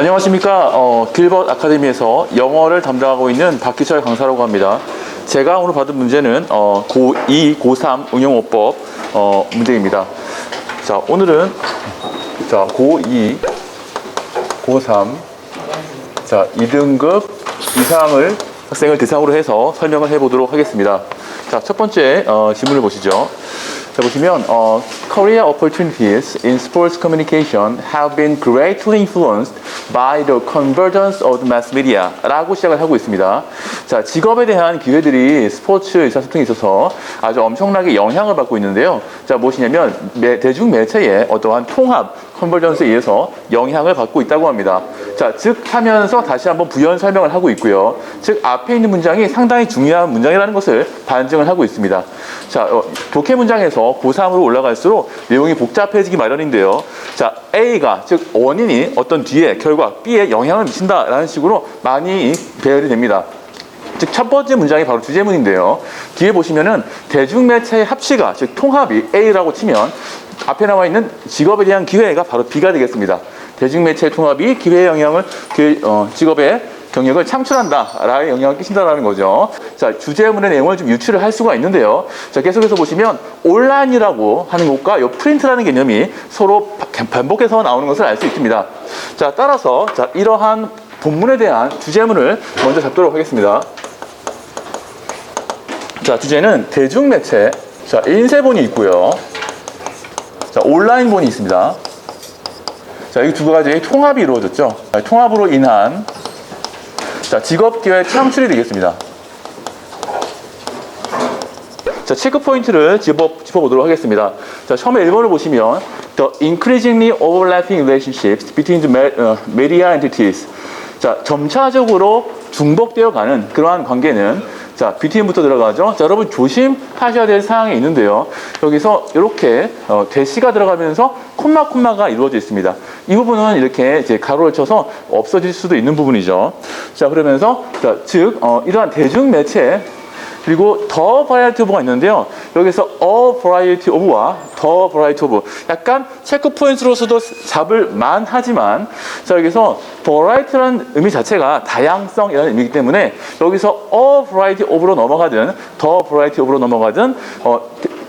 안녕하십니까. 어, 길벗 아카데미에서 영어를 담당하고 있는 박기철 강사라고 합니다. 제가 오늘 받은 문제는 어, 고2, 고3 응용어법 어, 문제입니다. 자, 오늘은 자, 고2, 고3 자, 2등급 이상을 학생을 대상으로 해서 설명을 해보도록 하겠습니다. 자, 첫 번째 어, 질문을 보시죠. 자, 보시면 어, Career opportunities in sports communication have been greatly influenced by the convergence of the mass media 라고 시작을 하고 있습니다. 자, 직업에 대한 기회들이 스포츠 의사소통에 있어서 아주 엄청나게 영향을 받고 있는데요. 자, 무엇이냐면 매- 대중 매체의 어떠한 통합, 컨버전스에 의해서 영향을 받고 있다고 합니다. 자, 즉 하면서 다시 한번 부연 설명을 하고 있고요. 즉 앞에 있는 문장이 상당히 중요한 문장이라는 것을 반증을 하고 있습니다. 자, 어, 독해 문장에서 고3으로 올라갈수록 내용이 복잡해지기 마련인데요. 자, A가 즉 원인이 어떤 뒤에 결과 B에 영향을 미친다라는 식으로 많이 배열이 됩니다. 즉 첫 번째 문장이 바로 주제문인데요. 뒤에 보시면은 대중매체의 합치가 즉 통합이 A라고 치면 앞에 나와 있는 직업에 대한 기회가 바로 B가 되겠습니다. 대중매체의 통합이 기회의 영향을 그, 어, 직업의 경력을 창출한다라는 영향을 끼친다라는 거죠. 자, 주제문의 내용을 좀 유추를 할 수가 있는데요. 자, 계속해서 보시면 온라인이라고 하는 것과 요 프린트라는 개념이 서로 바- 반복해서 나오는 것을 알 수 있습니다. 자, 따라서 자, 이러한 본문에 대한 주제문을 먼저 잡도록 하겠습니다. 자, 주제는 대중매체. 자, 인쇄본이 있고요. 자, 온라인본이 있습니다. 자, 이 두 가지의 통합이 이루어졌죠. 자, 통합으로 인한 자, 직업기회 창출이 되겠습니다. 자, 체크 포인트를 짚어, 짚어보도록 하겠습니다. 자, 처음에 1번을 보시면 The increasingly overlapping relationships between the me- 어, media entities. 자, 점차적으로 중복되어 가는 그러한 관계는 자, BTM부터 들어가죠. 자, 여러분 조심하셔야 될 사항이 있는데요. 여기서 이렇게 어, 대시가 들어가면서 콤마 콤마가 이루어져 있습니다. 이 부분은 이렇게 이제 가로를 쳐서 없어질 수도 있는 부분이죠. 자, 그러면서 자, 즉 어, 이러한 대중 매체 그리고 더 variety of가 있는데요. 여기서 a variety of와 더 variety of 약간 체크 포인트로서도 잡을 만하지만 자 여기서 variety라는 의미 자체가 다양성이라는 의미이기 때문에 여기서 a variety of로 넘어가든 더 variety of로 넘어가든 어,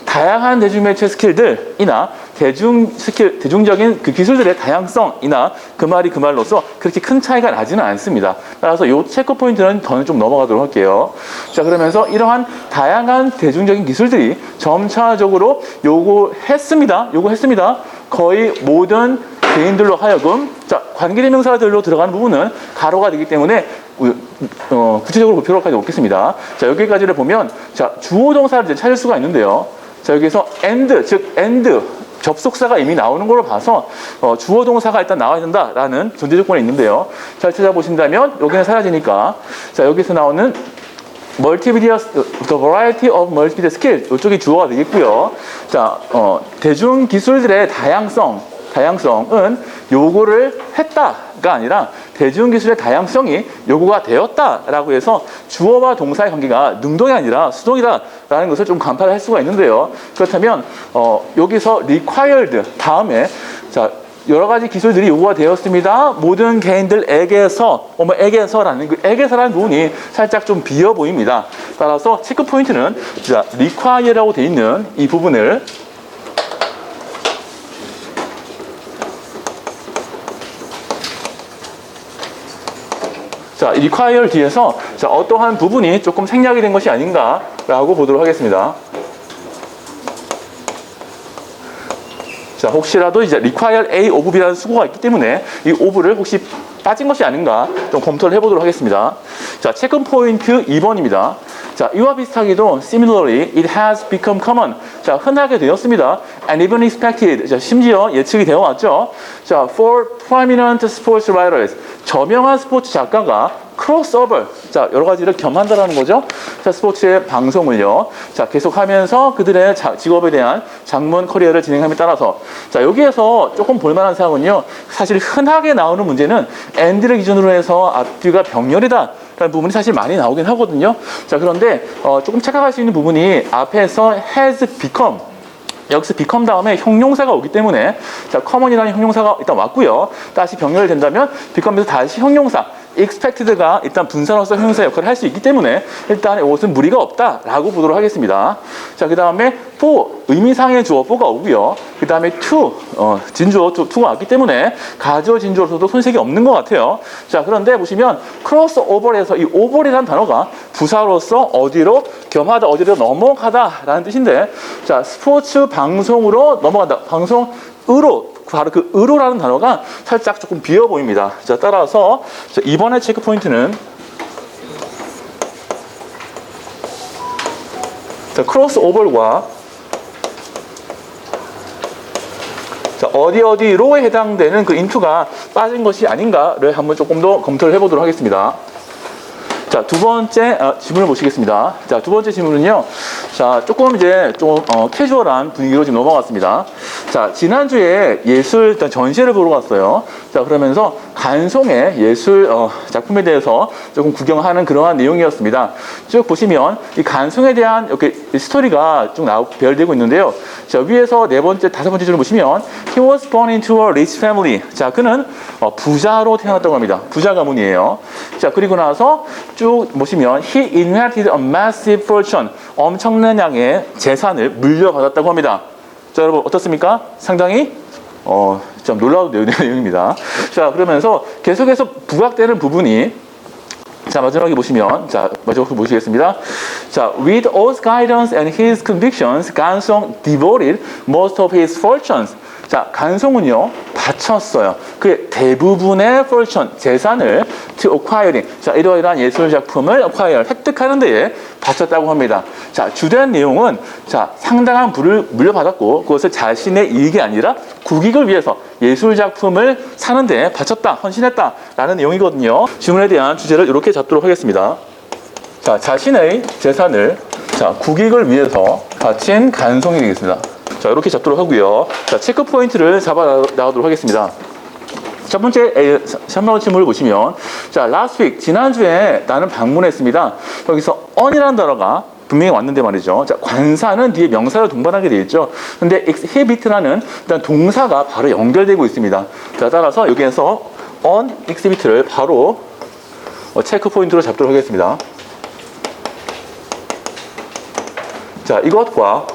다양한 대중매체 스킬들이나 대중 스킬, 대중적인 그 기술들의 다양성이나 그 말이 그 말로서 그렇게 큰 차이가 나지는 않습니다. 따라서 이 체크 포인트는 저는 좀 넘어가도록 할게요. 자, 그러면서 이러한 다양한 대중적인 기술들이 점차적으로 요구했습니다. 요구했습니다. 거의 모든 개인들로 하여금 자 관계대명사들로 들어가는 부분은 가로가 되기 때문에 우- 어, 구체적으로 볼 필요까지 없겠습니다. 자 여기까지를 보면 자 주어 동사를 이제 찾을 수가 있는데요. 자 여기서 and 즉 and 접속사가 이미 나오는 걸로 봐서 어, 주어 동사가 일단 나와야 된다라는 전제 조건이 있는데요. 잘 찾아보신다면 여기는 사라지니까 자 여기서 나오는 멀티미디어, the variety of multimedia skill 이쪽이 주어가 되겠고요. 자, 어, 대중 기술들의 다양성, 다양성은 요구를 했다가 아니라 대중 기술의 다양성이 요구가 되었다라고 해서 주어와 동사의 관계가 능동이 아니라 수동이다라는 것을 좀 간파를 할 수가 있는데요. 그렇다면 어, 여기서 required 다음에 자 여러 가지 기술들이 요구가 되었습니다. 모든 개인들에게서, 어머, 에게서라는 그 에게서라는 부분이 살짝 좀 비어 보입니다. 따라서 체크 포인트는 자, require라고 되어 있는 이 부분을 자, require 뒤에서 자, 어떠한 부분이 조금 생략이 된 것이 아닌가라고 보도록 하겠습니다. 자, 혹시라도 이제 require A of B라는 수고가 있기 때문에 이 of를 혹시 빠진 것이 아닌가 좀 검토를 해보도록 하겠습니다. 자, 체크 포인트 2번입니다. 자, 이와 비슷하게도 similarly it has become common. 자, 흔하게 되었습니다. and even expected. 자, 심지어 예측이 되어 왔죠. 자, for prominent sports writers. 저명한 스포츠 작가가 크로스오버. 자, 여러 가지를 겸한다라는 거죠. 자, 스포츠의 방송을요. 자, 계속하면서 그들의 자- 직업에 대한 장문 커리어를 진행함에 따라서 자, 여기에서 조금 볼만한 사항은요. 사실 흔하게 나오는 문제는 엔드를 기준으로 해서 앞뒤가 병렬이다. 라는 부분이 사실 많이 나오긴 하거든요. 자, 그런데 어, 조금 착각할 수 있는 부분이 앞에서 has become 여기서 become 다음에 형용사가 오기 때문에 자 common이라는 형용사가 일단 왔고요. 다시 병렬 된다면 become에서 다시 형용사 expected가 일단 분사로서 형용사 역할을 할 수 있기 때문에 일단 이것은 무리가 없다라고 보도록 하겠습니다. 자 그 다음에 for 의미상의 주어 for가 오고요. 그 다음에 to 어, 진주어 to, to가 왔기 때문에 가주어 진주어로서도 손색이 없는 것 같아요. 자 그런데 보시면 cross over에서 이 over이라는 단어가 부사로서 어디로 겸하다 어디로 넘어가다라는 뜻인데 자 스포츠 방송으로 넘어간다 방송 으로 바로 그 의로라는 단어가 살짝 조금 비어 보입니다. 자 따라서 자, 이번에 체크 포인트는 자 크로스 오버와 자, 어디 어디로에 해당되는 그 인투가 빠진 것이 아닌가를 한번 조금 더 검토를 해보도록 하겠습니다. 자, 두 번째 어, 질문을 보시겠습니다. 자, 두 번째 질문은요. 자, 조금 이제 좀 어, 캐주얼한 분위기로 지금 넘어갔습니다. 자, 지난주에 예술 전시회를 보러 갔어요. 자, 그러면서 간송의 예술 어, 작품에 대해서 조금 구경하는 그러한 내용이었습니다. 쭉 보시면 이 간송에 대한 이렇게 스토리가 쭉 나오, 배열되고 있는데요. 자, 위에서 네 번째, 다섯 번째 줄을 보시면 He was born into a rich family. 자, 그는 어, 부자로 태어났다고 합니다. 부자 가문이에요. 자, 그리고 나서 쭉 보시면 He inherited a massive fortune. 엄청난 양의 재산을 물려받았다고 합니다. 자, 여러분 어떻습니까? 상당히 어, 좀 놀라운 내용- 내용입니다. 자, 그러면서 계속해서 부각되는 부분이 자, 마지막에 보시면, 자, 마지막에 보시겠습니다. 자, with all guidance and his convictions, 간송 devoted most of his fortunes. 자, 간송은요, 바쳤어요. 그의 대부분의 fortune, 재산을 to acquiring. 자, 이러이러한 예술 작품을 acquire, 획득하는 데에 바쳤다고 합니다. 자, 주된 내용은, 자, 상당한 부를 물려받았고, 그것을 자신의 이익이 아니라 국익을 위해서 예술 작품을 사는 데 바쳤다, 헌신했다, 라는 내용이거든요. 질문에 대한 주제를 이렇게 잡도록 하겠습니다. 자, 자신의 재산을 자, 국익을 위해서 바친 간송이 되겠습니다. 자, 이렇게 잡도록 하고요. 자, 체크 포인트를 잡아 나- 나가도록 하겠습니다. 첫 번째 에, 3번 질문을 보시면 자, last week 지난주에 나는 방문했습니다. 여기서 on이라는 단어가 분명히 왔는데 말이죠. 자, 관사는 뒤에 명사를 동반하게 되어 있죠. 근데 exhibit라는 일단 동사가 바로 연결되고 있습니다. 자, 따라서 여기에서 on exhibit를 바로 어, 체크 포인트로 잡도록 하겠습니다. 자, 이것과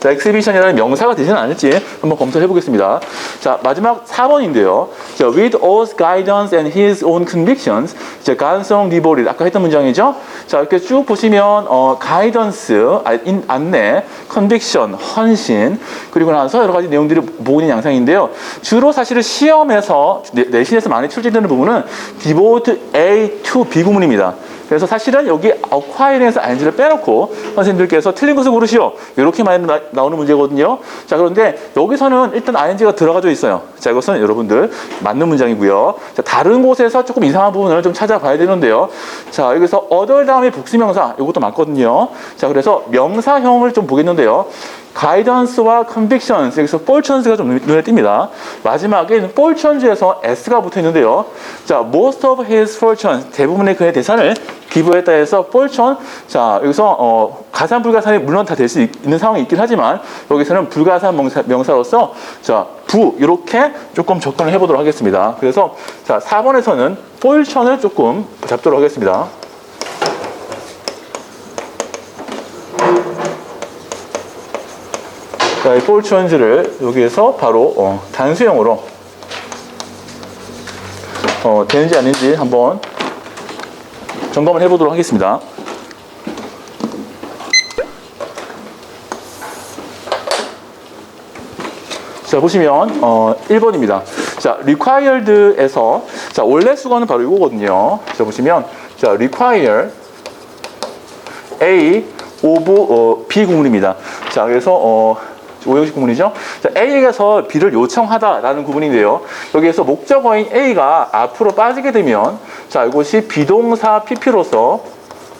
자, exhibition이라는 명사가 되지는 않을지 한번 검토를 해보겠습니다. 자, 마지막 4번인데요. 자, with all guidance and his own convictions. 자, 간성 디보리 아까 했던 문장이죠. 자, 이렇게 쭉 보시면 어, guidance, 아, 인- 안내, conviction, 헌신, 그리고 나서 여러 가지 내용들이 모으는 양상인데요. 주로 사실은 시험에서 내- 내신에서 많이 출제되는 부분은 devote A to B 구문입니다. 그래서 사실은 여기 acquire에서 ing를 빼놓고 선생님들께서 틀린 것을 고르시오. 이렇게 많이 나, 나오는 문제거든요. 자, 그런데 여기서는 일단 ing가 들어가져 있어요. 자, 이것은 여러분들 맞는 문장이고요. 자, 다른 곳에서 조금 이상한 부분을 좀 찾아봐야 되는데요. 자, 여기서 other 다음에 복수명사, 이것도 맞거든요. 자, 그래서 명사형을 좀 보겠는데요. 가이던스와 컨빅션스 여기서 폴천스가 좀 눈- 눈에 띕니다. 마지막에 폴천즈에서 s가 붙어 있는데요. 자, most of his fortune 대부분의 그의 대산을 기부했다 해서 폴천 자 여기서 어, 가산 불가산이 물론 다 될 수 있는 상황이 있긴 하지만 여기서는 불가산 명사, 명사로서 자 부 이렇게 조금 접근을 해보도록 하겠습니다. 그래서 자 4번에서는 폴천을 조금 잡도록 하겠습니다. 자, 이 폴천즈를 여기에서 바로 어, 단수형으로 어, 되는지 아닌지 한번 점검을 해보도록 하겠습니다. 자, 보시면, 어, 1번입니다. 자, required에서, 자, 원래 수거는 바로 이거거든요. 자, 보시면, 자, require A of 어, B 구문입니다. 자, 그래서, 어, 오형식 구문이죠. 자, A에서 B를 요청하다라는 구문인데요. 여기에서 목적어인 A가 앞으로 빠지게 되면, 자, 이것이 비동사 PP로서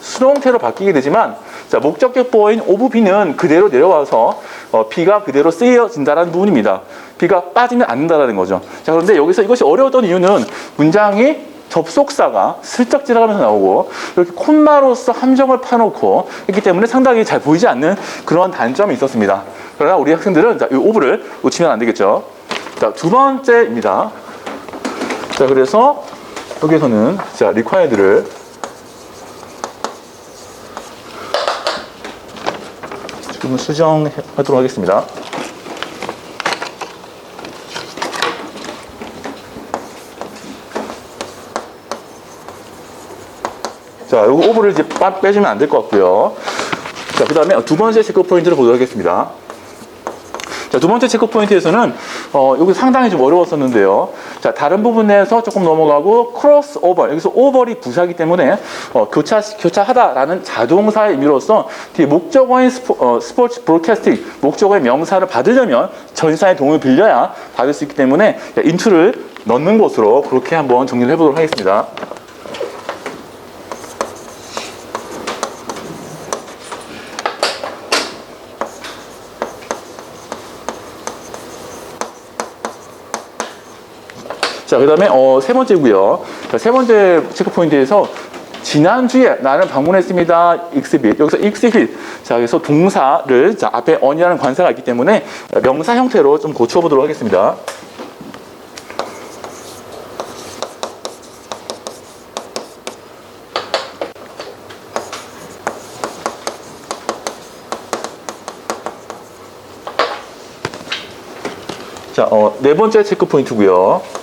수동태로 바뀌게 되지만, 자, 목적격보어인 of B는 그대로 내려와서 어, B가 그대로 쓰여진다라는 부분입니다. B가 빠지면 안 된다라는 거죠. 자, 그런데 여기서 이것이 어려웠던 이유는 문장이 접속사가 슬쩍 지나가면서 나오고 이렇게 콤마로서 함정을 파놓고 했기 때문에 상당히 잘 보이지 않는 그런 단점이 있었습니다. 그러나 우리 학생들은 자, 이 오브를 놓치면 안 되겠죠. 자, 두 번째입니다. 자, 그래서 여기서는 자, required를 지금 수정하도록 하겠습니다. 자, 요거 오브를 이제 빡 빼주면 안 될 것 같고요. 자, 그 다음에 두 번째 체크 포인트를 보도록 하겠습니다. 자, 두 번째 체크 포인트에서는, 어, 여기 상당히 좀 어려웠었는데요. 자, 다른 부분에서 조금 넘어가고, 크로스 오버. 여기서 오버이 부사기 때문에, 어, 교차, 교차하다라는 자동사의 의미로서, 뒤에 목적어인 스포, 어, 스포츠 브로드캐스팅, 목적어의 명사를 받으려면 전사의 도움을 빌려야 받을 수 있기 때문에, 인투를 넣는 것으로 그렇게 한번 정리를 해보도록 하겠습니다. 자, 그 다음에, 어, 세 번째고요 자, 세 번째 체크포인트에서 지난주에 나를 방문했습니다. exhibit. 여기서 exhibit. 자, 그래서 동사를, 자, 앞에 on이라는 관사가 있기 때문에 명사 형태로 좀 고쳐 보도록 하겠습니다. 자, 어, 네 번째 체크 포인트고요.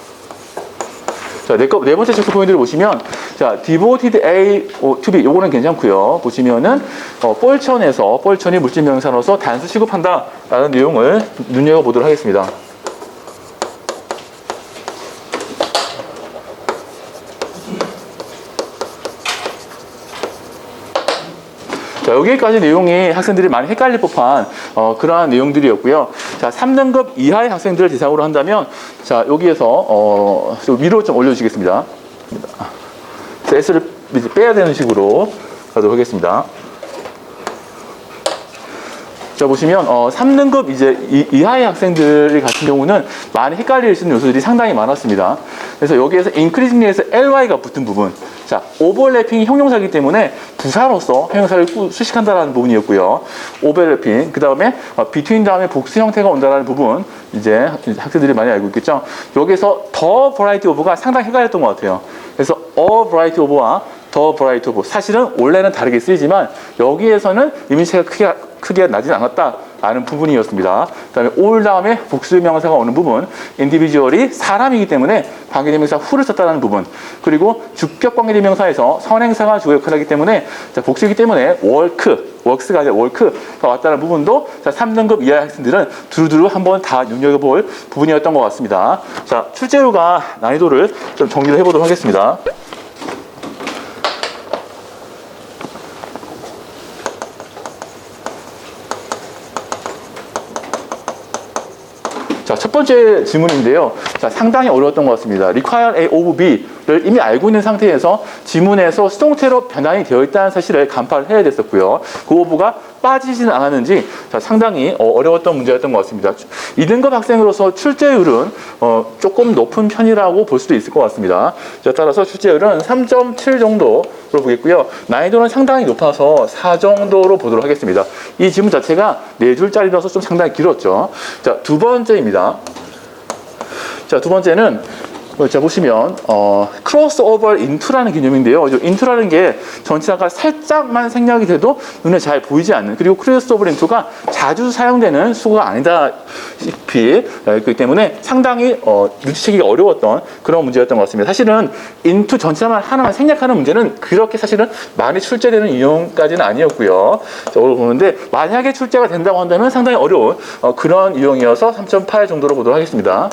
자, 네, 거- 네 번째 체크 포인트를 보시면, 자, devoted A to B, 요거는 괜찮고요. 보시면은, 어, 뻘천에서, 뻘천이 물질 명사로서 단수 취급한다 라는 내용을 눈여겨보도록 하겠습니다. 자, 여기까지 내용이 학생들이 많이 헷갈릴 법한 어, 그러한 내용들이었고요. 자, 3등급 이하의 학생들을 대상으로 한다면, 자, 여기에서 어, 좀 위로 좀 올려주시겠습니다. 자, S를 이제 빼야 되는 식으로 가도록 하겠습니다. 자 보시면 어, 3등급 이제 이, 이하의 학생들 같은 경우는 많이 헷갈릴 수 있는 요소들이 상당히 많았습니다. 그래서 여기에서 increasingly에서 ly가 붙은 부분, 자 오버래핑이 형용사이기 때문에 부사로서 형용사를 꾸- 수식한다라는 부분이었고요. 오버래핑 그 다음에 어, between 다음에 복수 형태가 온다라는 부분 이제 학- 학생들이 많이 알고 있겠죠. 여기서 더 variety of가 상당히 헷갈렸던 것 같아요. 그래서 a variety of와 더 브라이트 오브 사실은 원래는 다르게 쓰이지만 여기에서는 의미체가 크게 크게 나진 않았다라는 부분이었습니다. 그다음에 올 다음에 복수 명사가 오는 부분, 인디비주얼이 사람이기 때문에 관계대명사 후를 썼다는 부분, 그리고 주격 관계대명사에서 선행사가 주요 역할을 하기 때문에 자, 복수이기 때문에 월크, 웍스가 아니라 월크가 왔다는 부분도 자, 3등급 이하 학생들은 두루두루 한번 다 눈여겨볼 부분이었던 것 같습니다. 자, 출제료가 난이도를 좀 정리를 해보도록 하겠습니다. 자, 첫 번째 질문인데요. 자, 상당히 어려웠던 것 같습니다. require A of B를 이미 알고 있는 상태에서 지문에서 수동태로 변환이 되어 있다는 사실을 간파를 해야 됐었고요. 그 of가 빠지지는 않았는지 자, 상당히 어, 려웠던 문제였던 것 같습니다. 2등급 학생으로서 출제율은 어, 조금 높은 편이라고 볼 수도 있을 것 같습니다. 자, 따라서 출제율은 3.7 정도로 보겠고요. 난이도는 상당히 높아서 4 정도로 보도록 하겠습니다. 이 지문 자체가 4줄짜리라서 좀 상당히 길었죠. 자, 두 번째입니다. 자, 두 번째는 어, 자 보시면 어, 크로스오버 인투라는 개념인데요. 이 인투라는 게 전치사가 살짝만 생략이 돼도 눈에 잘 보이지 않는 그리고 크로스오버 인투가 자주 사용되는 수가 아니다시피 어, 그렇기 때문에 상당히 어, 눈치채기가 어려웠던 그런 문제였던 것 같습니다. 사실은 인투 전치사만 하나만 생략하는 문제는 그렇게 사실은 많이 출제되는 유형까지는 아니었고요. 자, 오늘 보는데 만약에 출제가 된다고 한다면 상당히 어려운 어, 그런 유형이어서 3.8 정도로 보도록 하겠습니다.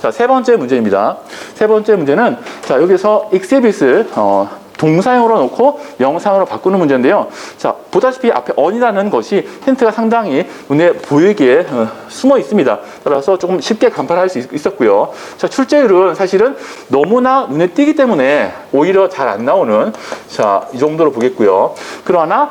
자, 세 번째 문제입니다. 세 번째 문제는 자, 여기서 exhibit을 어, 동사형으로 놓고 명상으로 바꾸는 문제인데요. 자, 보다시피 앞에 on이라는 것이 힌트가 상당히 눈에 보이게 어, 숨어 있습니다. 따라서 조금 쉽게 간파할 수 있- 있었고요. 자, 출제율은 사실은 너무나 눈에 띄기 때문에 오히려 잘 안 나오는 자, 이 정도로 보겠고요. 그러나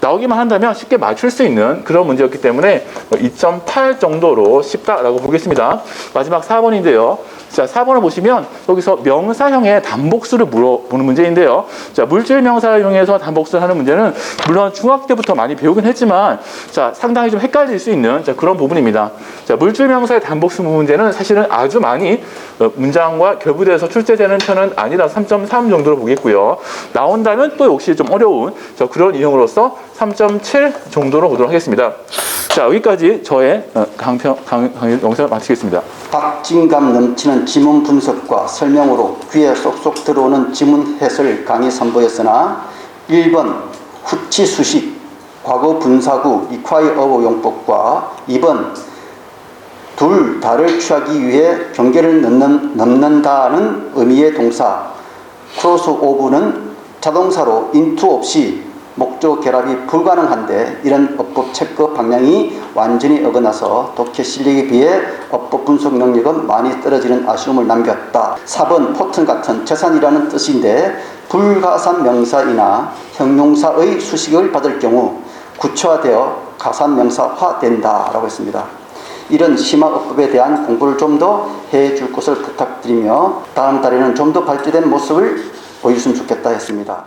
나오기만 한다면 쉽게 맞출 수 있는 그런 문제였기 때문에 2.8 정도로 쉽다라고 보겠습니다. 마지막 4번인데요. 자, 4번을 보시면 여기서 명사형의 단복수를 물어보는 문제인데요. 자, 물질 명사를 이용해서 단복수를 하는 문제는 물론 중학교 때부터 많이 배우긴 했지만 자, 상당히 좀 헷갈릴 수 있는 자, 그런 부분입니다. 자, 물질 명사의 단복수 문제는 사실은 아주 많이 어, 문장과 결부돼서 출제되는 편은 아니라 3.3 정도로 보겠고요. 나온다면 또 역시 좀 어려운 자, 그런 유형으로서 3.7 정도로 보도록 하겠습니다. 자, 여기까지 저의 어, 강평, 강, 강, 영상을 마치겠습니다. 박진감 넘치는 지문 분석과 설명으로 귀에 쏙쏙 들어오는 지문 해설 강의 선보였으나 1번 후치 수식 과거 분사구 이콰이어버 용법과 2번 둘 다를 취하기 위해 경계를 넘는, 넘는다는 의미의 동사 크로스 오브는 자동사로 인투 없이 목적 결합이 불가능한데 이런 어법 체크 방향이 완전히 어긋나서 독해 실력에 비해 어법 분석 능력은 많이 떨어지는 아쉬움을 남겼다. 4번 포튼 같은 재산이라는 뜻인데 불가산 명사이나 형용사의 수식을 받을 경우 구체화되어 가산 명사화 된다라고 했습니다. 이런 심화어법에 대한 공부를 좀 더 해줄 것을 부탁드리며 다음 달에는 좀 더 발전된 모습을 보여줬으면 좋겠다 했습니다.